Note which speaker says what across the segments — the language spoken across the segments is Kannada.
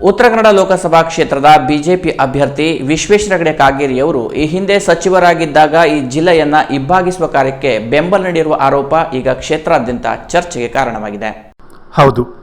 Speaker 1: ಉತ್ತರ ಕನ್ನಡ ಲೋಕಸಭಾ ಕ್ಷೇತ್ರದ ಬಿಜೆಪಿ ಅಭ್ಯರ್ಥಿ ವಿಶ್ವೇಶ್ವರ ಹೆಗಡೆ ಕಾಗೇರಿಯವರು ಈ ಹಿಂದೆ ಸಚಿವರಾಗಿದ್ದಾಗ ಈ ಜಿಲ್ಲೆಯನ್ನ ಇಬ್ಬಾಗಿಸುವ ಕಾರ್ಯಕ್ಕೆ ಬೆಂಬಲ ನೀಡಿರುವ ಆರೋಪ ಈಗ ಕ್ಷೇತ್ರಾದ್ಯಂತ ಚರ್ಚೆಗೆ ಕಾರಣವಾಗಿದೆ.
Speaker 2: ಹೌದು.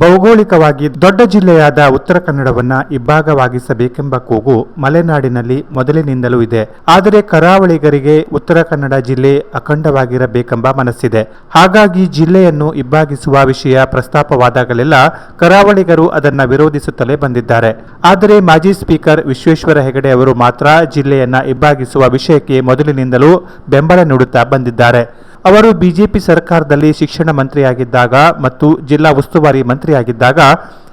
Speaker 2: ಭೌಗೋಳಿಕವಾಗಿ ದೊಡ್ಡ ಜಿಲ್ಲೆಯಾದ ಉತ್ತರ ಕನ್ನಡವನ್ನ ಇಬ್ಬಾಗವಾಗಿಸಬೇಕೆಂಬ ಕೂಗು ಮಲೆನಾಡಿನಲ್ಲಿ ಮೊದಲಿನಿಂದಲೂ ಇದೆ. ಆದರೆ ಕರಾವಳಿಗರಿಗೆ ಉತ್ತರ ಕನ್ನಡ ಜಿಲ್ಲೆ ಅಖಂಡವಾಗಿರಬೇಕೆಂಬ ಮನಸ್ಸಿದೆ. ಹಾಗಾಗಿ ಜಿಲ್ಲೆಯನ್ನು ಇಬ್ಬಾಗಿಸುವ ವಿಷಯ ಪ್ರಸ್ತಾಪವಾದಾಗಲೆಲ್ಲ ಕರಾವಳಿಗರು ಅದನ್ನ ವಿರೋಧಿಸುತ್ತಲೇ ಬಂದಿದ್ದಾರೆ. ಆದರೆ ಮಾಜಿ ಸ್ಪೀಕರ್ ವಿಶ್ವೇಶ್ವರ ಹೆಗಡೆ ಅವರು ಮಾತ್ರ ಜಿಲ್ಲೆಯನ್ನ ಇಬ್ಬಾಗಿಸುವ ವಿಷಯಕ್ಕೆ ಮೊದಲಿನಿಂದಲೂ ಬೆಂಬಲ ನೀಡುತ್ತಾ ಬಂದಿದ್ದಾರೆ. ಅವರು ಬಿಜೆಪಿ ಸರ್ಕಾರದಲ್ಲಿ ಶಿಕ್ಷಣ ಮಂತ್ರಿಯಾಗಿದ್ದಾಗ ಮತ್ತು ಜಿಲ್ಲಾ ಉಸ್ತುವಾರಿ ಮಂತ್ರಿಯಾಗಿದ್ದಾಗ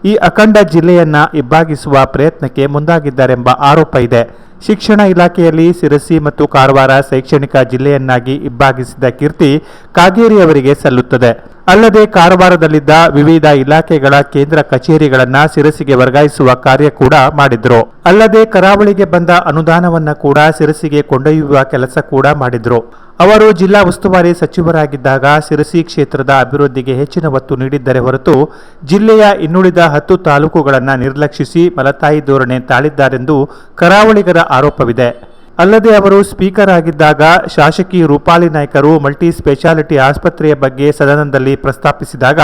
Speaker 2: ಈ ಅಖಂಡ ಜಿಲ್ಲೆಯನ್ನ ಇಬ್ಬಾಗಿಸುವ ಪ್ರಯತ್ನಕ್ಕೆ ಮುಂದಾಗಿದ್ದಾರೆಂಬ ಆರೋಪ ಇದೆ. ಶಿಕ್ಷಣ ಇಲಾಖೆಯಲ್ಲಿ ಸಿರಸಿ ಮತ್ತು ಕಾರವಾರ ಶೈಕ್ಷಣಿಕ ಜಿಲ್ಲೆಯನ್ನಾಗಿ ಇಬ್ಬಾಗಿಸಿದ ಕೀರ್ತಿ ಕಾಗೇರಿ ಅವರಿಗೆ ಸಲ್ಲುತ್ತದೆ. ಅಲ್ಲದೆ ಕಾರವಾರದಲ್ಲಿದ್ದ ವಿವಿಧ ಇಲಾಖೆಗಳ ಕೇಂದ್ರ ಕಚೇರಿಗಳನ್ನ ಸಿರಸಿಗೆ ವರ್ಗಾಯಿಸುವ ಕಾರ್ಯ ಕೂಡ ಮಾಡಿದ್ರು. ಅಲ್ಲದೆ ಕರಾವಳಿಗೆ ಬಂದ ಅನುದಾನವನ್ನ ಕೂಡ ಸಿರಸಿಗೆ ಕೊಂಡೊಯ್ಯುವ ಕೆಲಸ ಕೂಡ ಮಾಡಿದ್ರು. ಅವರು ಜಿಲ್ಲಾ ಉಸ್ತುವಾರಿ ಸಚಿವರಾಗಿದ್ದಾಗ ಸಿರಸಿ ಕ್ಷೇತ್ರದ ಅಭಿವೃದ್ಧಿಗೆ ಹೆಚ್ಚಿನ ಒತ್ತು ನೀಡಿದ್ದರೆ ಹೊರತು ಜಿಲ್ಲೆಯ ಇನ್ನುಳಿದ ಹತ್ತು ತಾಲೂಕುಗಳನ್ನು ನಿರ್ಲಕ್ಷಿಸಿ ಮಲತಾಯಿ ಧೋರಣೆ ತಾಳಿದ್ದಾರೆಂದು ಕರಾವಳಿಗರ ಆರೋಪವಿದೆ. ಅಲ್ಲದೆ ಅವರು ಸ್ಪೀಕರ್ ಆಗಿದ್ದಾಗ ಶಾಸಕಿ ರೂಪಾಲಿ ನಾಯ್ಕರು ಮಲ್ಟಿ ಸ್ಪೆಷಾಲಿಟಿ ಆಸ್ಪತ್ರೆಯ ಬಗ್ಗೆ ಸದನದಲ್ಲಿ ಪ್ರಸ್ತಾಪಿಸಿದಾಗ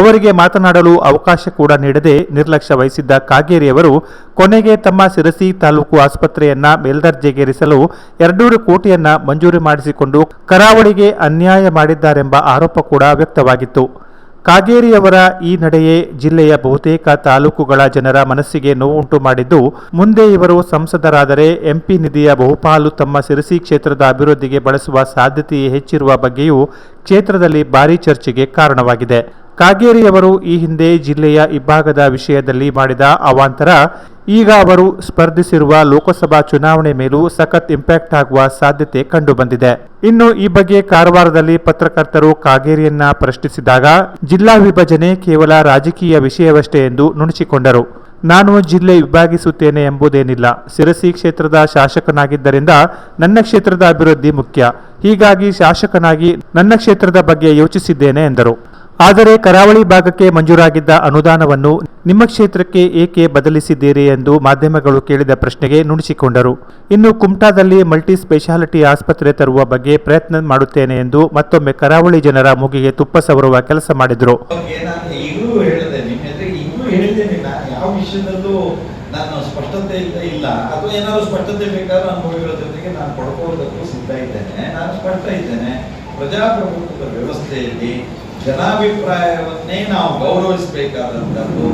Speaker 2: ಅವರಿಗೆ ಮಾತನಾಡಲು ಅವಕಾಶ ಕೂಡ ನೀಡದೆ ನಿರ್ಲಕ್ಷ್ಯ ವಹಿಸಿದ್ದ ಕಾಗೇರಿಯವರು, ಕೊನೆಗೆ ತಮ್ಮ ಸಿರಸಿ ತಾಲೂಕು ಆಸ್ಪತ್ರೆಯನ್ನ ಮೇಲ್ದರ್ಜೆಗೇರಿಸಲು ಎರಡೂರು ಕೋಟಿಯನ್ನ ಮಂಜೂರು ಮಾಡಿಸಿಕೊಂಡು ಕರಾವಳಿಗೆ ಅನ್ಯಾಯ ಮಾಡಿದ್ದಾರೆಂಬ ಆರೋಪ ಕೂಡ ವ್ಯಕ್ತವಾಗಿತ್ತು. ಕಾಗೇರಿಯವರ ಈ ನಡೆಯೇ ಜಿಲ್ಲೆಯ ಬಹುತೇಕ ತಾಲೂಕುಗಳ ಜನರ ಮನಸ್ಸಿಗೆ ನೋವುಂಟು ಮಾಡಿದ್ದು, ಮುಂದೆ ಇವರು ಸಂಸದರಾದರೆ ಎಂಪಿ ನಿಧಿಯ ಬಹುಪಾಲು ತಮ್ಮ ಸಿರಸಿ ಕ್ಷೇತ್ರದ ಅಭಿವೃದ್ಧಿಗೆ ಬಳಸುವ ಸಾಧ್ಯತೆಯೇ ಹೆಚ್ಚಿರುವ ಬಗ್ಗೆಯೂ ಕ್ಷೇತ್ರದಲ್ಲಿ ಭಾರೀ ಚರ್ಚೆಗೆ ಕಾರಣವಾಗಿದೆ. ಕಾಗೇರಿಯವರು ಈ ಹಿಂದೆ ಜಿಲ್ಲೆಯ ಇಬ್ಬಾಗದ ವಿಷಯದಲ್ಲಿ ಮಾಡಿದ ಅವಾಂತರ ಈಗ ಅವರು ಸ್ಪರ್ಧಿಸಿರುವ ಲೋಕಸಭಾ ಚುನಾವಣೆ ಮೇಲೂ ಸಖತ್ ಇಂಪ್ಯಾಕ್ಟ್ ಆಗುವ ಸಾಧ್ಯತೆ ಕಂಡುಬಂದಿದೆ. ಇನ್ನು ಈ ಬಗ್ಗೆ ಕಾರವಾರದಲ್ಲಿ ಪತ್ರಕರ್ತರು ಕಾಗೇರಿಯನ್ನ ಪ್ರಶ್ನಿಸಿದಾಗ, ಜಿಲ್ಲಾ ವಿಭಜನೆ ಕೇವಲ ರಾಜಕೀಯ ವಿಷಯವಷ್ಟೇ ಎಂದು ನುಣುಚಿಕೊಂಡರು. ನಾನು ಜಿಲ್ಲೆ ವಿಭಾಗಿಸುತ್ತೇನೆ ಎಂಬುದೇನಿಲ್ಲ. ಸಿರಸಿ ಕ್ಷೇತ್ರದ ಶಾಸಕನಾಗಿದ್ದರಿಂದ ನನ್ನ ಕ್ಷೇತ್ರದ ಅಭಿವೃದ್ಧಿ ಮುಖ್ಯ. ಹೀಗಾಗಿ ಶಾಸಕನಾಗಿ ನನ್ನ ಕ್ಷೇತ್ರದ ಬಗ್ಗೆ ಯೋಚಿಸಿದ್ದೇನೆ ಎಂದರು. ಆದರೆ ಕರಾವಳಿ ಭಾಗಕ್ಕೆ ಮಂಜೂರಾಗಿದ್ದ ಅನುದಾನವನ್ನು ನಿಮ್ಮ ಕ್ಷೇತ್ರಕ್ಕೆ ಏಕೆ ಬದಲಿಸಿದ್ದೀರಿ ಎಂದು ಮಾಧ್ಯಮಗಳು ಕೇಳಿದ ಪ್ರಶ್ನೆಗೆ ನುಣಿಸಿಕೊಂಡರು ಇನ್ನು ಕುಮಟಾದಲ್ಲಿ ಮಲ್ಟಿ ಸ್ಪೆಷಾಲಿಟಿ ಆಸ್ಪತ್ರೆ ತರುವ ಬಗ್ಗೆ ಪ್ರಯತ್ನ ಮಾಡುತ್ತೇನೆ ಎಂದು ಮತ್ತೊಮ್ಮೆ ಕರಾವಳಿ ಜನರ ಮೂಗಿಗೆ ತುಪ್ಪ ಸವರುವ ಕೆಲಸ ಮಾಡಿದರು.
Speaker 3: ಪ್ರಜಾಪ್ರಭುತ್ವದ ವ್ಯವಸ್ಥೆಯಲ್ಲಿ ಜನಾಭಿಪ್ರಾಯವನ್ನೇ ನಾವು ಗೌರವಿಸಬೇಕಾದಂಥದ್ದು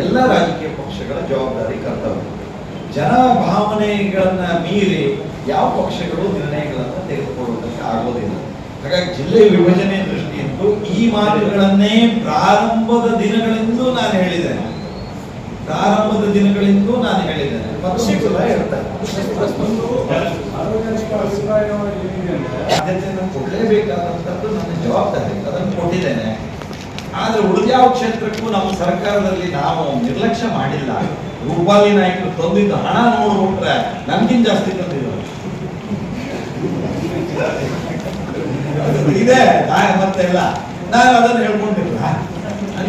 Speaker 3: ಎಲ್ಲ ರಾಜಕೀಯ ಪಕ್ಷಗಳ ಜವಾಬ್ದಾರಿ ಕರ್ತವ್ಯ. ಜನ ಭಾವನೆಗಳನ್ನ ಮೀರಿ ಯಾವ ಪಕ್ಷಗಳು ನಿರ್ಣಯಗಳನ್ನು ತೆಗೆದುಕೊಳ್ಳುವುದಕ್ಕೆ ಆಗೋದಿಲ್ಲ. ಹಾಗಾಗಿ ಜಿಲ್ಲೆ ವಿಭಜನೆ ದೃಷ್ಟಿಯಿಂದ ಈ ಮಾತುಗಳನ್ನೇ ಪ್ರಾರಂಭದ ದಿನಗಳಿಂದ ನಾನು ಹೇಳಿದ್ದೇನೆ. ಪ್ರಾರಂಭದ ದಿನಗಳಿಂದ ನಾನು ಹೇಳಿದ್ದೇನೆ. ಪಕ್ಷಗಳ ಇರ್ತಾರೆ ಆದ್ಯತೆಯನ್ನು ಕೊಡಲೇಬೇಕಾದಂಥದ್ದು ನನ್ನ ಜವಾಬ್ದಾರಿ. ಅದನ್ನು ಕೊಟ್ಟಿದ್ದೇನೆ. ಆದರೆ ಉಳಿದ್ಯಾವ ಕ್ಷೇತ್ರಕ್ಕೂ ನಮ್ಮ ಸರ್ಕಾರದಲ್ಲಿ ನಾವು ನಿರ್ಲಕ್ಷ್ಯ ಮಾಡಿಲ್ಲ. ರೂಪಾಲಿ ನಾಯಕರು ತಂದಿದ್ದು ಹಣ ನೋಡ್ಬಿಟ್ರೆ ನಮ್ಗಿಂತ ಜಾಸ್ತಿ ತಂದಿದ್ರು. ಇದೆ ಮತ್ತೆ ಇಲ್ಲ. ನಾನು ಅದನ್ನು ಹೇಳ್ಕೊಂಡಿಲ್ಲ.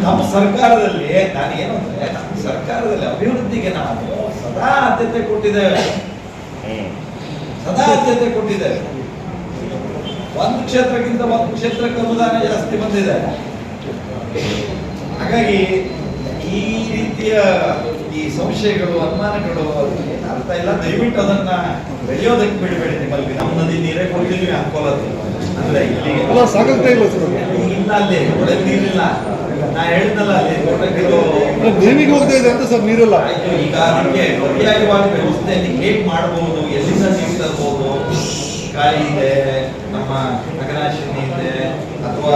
Speaker 3: ನಮ್ಮ ಸರ್ಕಾರದಲ್ಲಿ ನಾನು ಏನು ಅಂದ್ರೆ, ನಮ್ಮ ಸರ್ಕಾರದಲ್ಲಿ ಅಭಿವೃದ್ಧಿಗೆ ನಾವು ಸದಾ ಆದ್ಯತೆ ಕೊಟ್ಟಿದ್ದೇವೆ. ಸದಾ ಆದ್ಯತೆ ಕೊಟ್ಟಿದ್ದೇವೆ. ಒಂದು ಕ್ಷೇತ್ರಕ್ಕಿಂತ ಒಂದು ಕ್ಷೇತ್ರಕ್ಕೆ ಅನುದಾನ ಜಾಸ್ತಿ ಬಂದಿದೆ. ಹಾಗಾಗಿ ಈ ರೀತಿಯ ಈ ಸಂಶಯಗಳು ಅನುಮಾನಗಳು ಅರ್ಥ ಇಲ್ಲ. ದಯವಿಟ್ಟು ಅದನ್ನ ಬೆಳೆಯೋದಕ್ಕೆ ಬಿಡಬೇಡಿ ನಿಮ್ಮಲ್ಲಿ. ನಮ್ಮ ನದಿ ನೀರೇ ಕೊಡ್ತಿದ್ವಿ ಅನ್ಕೊಳ್ಳೋದು ಅಂದ್ರೆ
Speaker 4: ಇಲ್ಲ
Speaker 3: ಅಲ್ಲಿ ಒಳ್ಳೆ ನೀರಿಲ್ಲ. ನಾ ಹೇಳಿದ್ನಲ್ಲ ಅಲ್ಲಿ
Speaker 4: ನೇಮಿಗೆ ಹೋಗ್ತಾ ಇದೆ ಅಂತ ಸರ್ ನೀರಲ್ಲ.
Speaker 3: ಈಗ ಅದಕ್ಕೆ ಪರ್ಯಾಯವಾದ ವ್ಯವಸ್ಥೆಯಲ್ಲಿ ಹೇಗೆ ಮಾಡಬಹುದು ಎಲ್ಲಿಂದ ನೀರು ತರಬಹುದು ಗಾಳಿ ಇದೆ ನಮ್ಮ ನಗರಾಶಿನಿ ಇದೆ ಅಥವಾ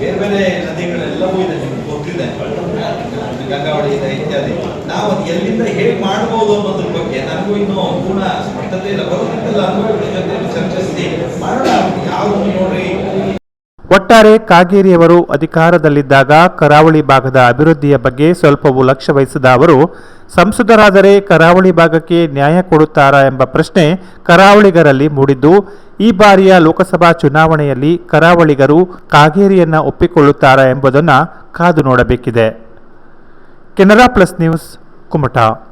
Speaker 3: ಬೇರೆ ಬೇರೆ ನದಿಗಳೆಲ್ಲವೂ ಇದೆ ನಿಮ್ಗೆ ಗೊತ್ತಿದೆ. ಗಂಗಾವಳಿ ಇದೆ ಇತ್ಯಾದಿ. ನಾವು ಅದು ಎಲ್ಲಿಂದ ಹೇಗೆ ಮಾಡಬಹುದು ಅನ್ನೋದ್ರ ಬಗ್ಗೆ ನನಗೂ ಇನ್ನೂ ಪೂರ್ಣ ಸ್ಪಷ್ಟತೆ ಇಲ್ಲ. ಬರೋದ್ರಿಂದಲ್ಲ ಅನುಭವಗಳ ಜೊತೆ ಚರ್ಚಿಸಿ ಮಾಡೋಣ. ಯಾವುದು ನೋಡ್ರಿ.
Speaker 2: ಒಟ್ಟಾರೆ ಕಾಗೇರಿಯವರು ಅಧಿಕಾರದಲ್ಲಿದ್ದಾಗ ಕರಾವಳಿ ಭಾಗದ ಅಭಿವೃದ್ಧಿಯ ಬಗ್ಗೆ ಸ್ವಲ್ಪವೂ ಲಕ್ಷ್ಯ ವಹಿಸಿದ ಅವರು ಸಂಸದರಾದರೆ ಕರಾವಳಿ ಭಾಗಕ್ಕೆ ನ್ಯಾಯ ಕೊಡುತ್ತಾರಾ ಎಂಬ ಪ್ರಶ್ನೆ ಕರಾವಳಿಗರಲ್ಲಿ ಮೂಡಿದ್ದು, ಈ ಬಾರಿಯ ಲೋಕಸಭಾ ಚುನಾವಣೆಯಲ್ಲಿ ಕರಾವಳಿಗರು ಕಾಗೇರಿಯನ್ನು ಒಪ್ಪಿಕೊಳ್ಳುತ್ತಾರಾ ಎಂಬುದನ್ನು ಕಾದು ನೋಡಬೇಕಿದೆ. Canara plus news, Kumta.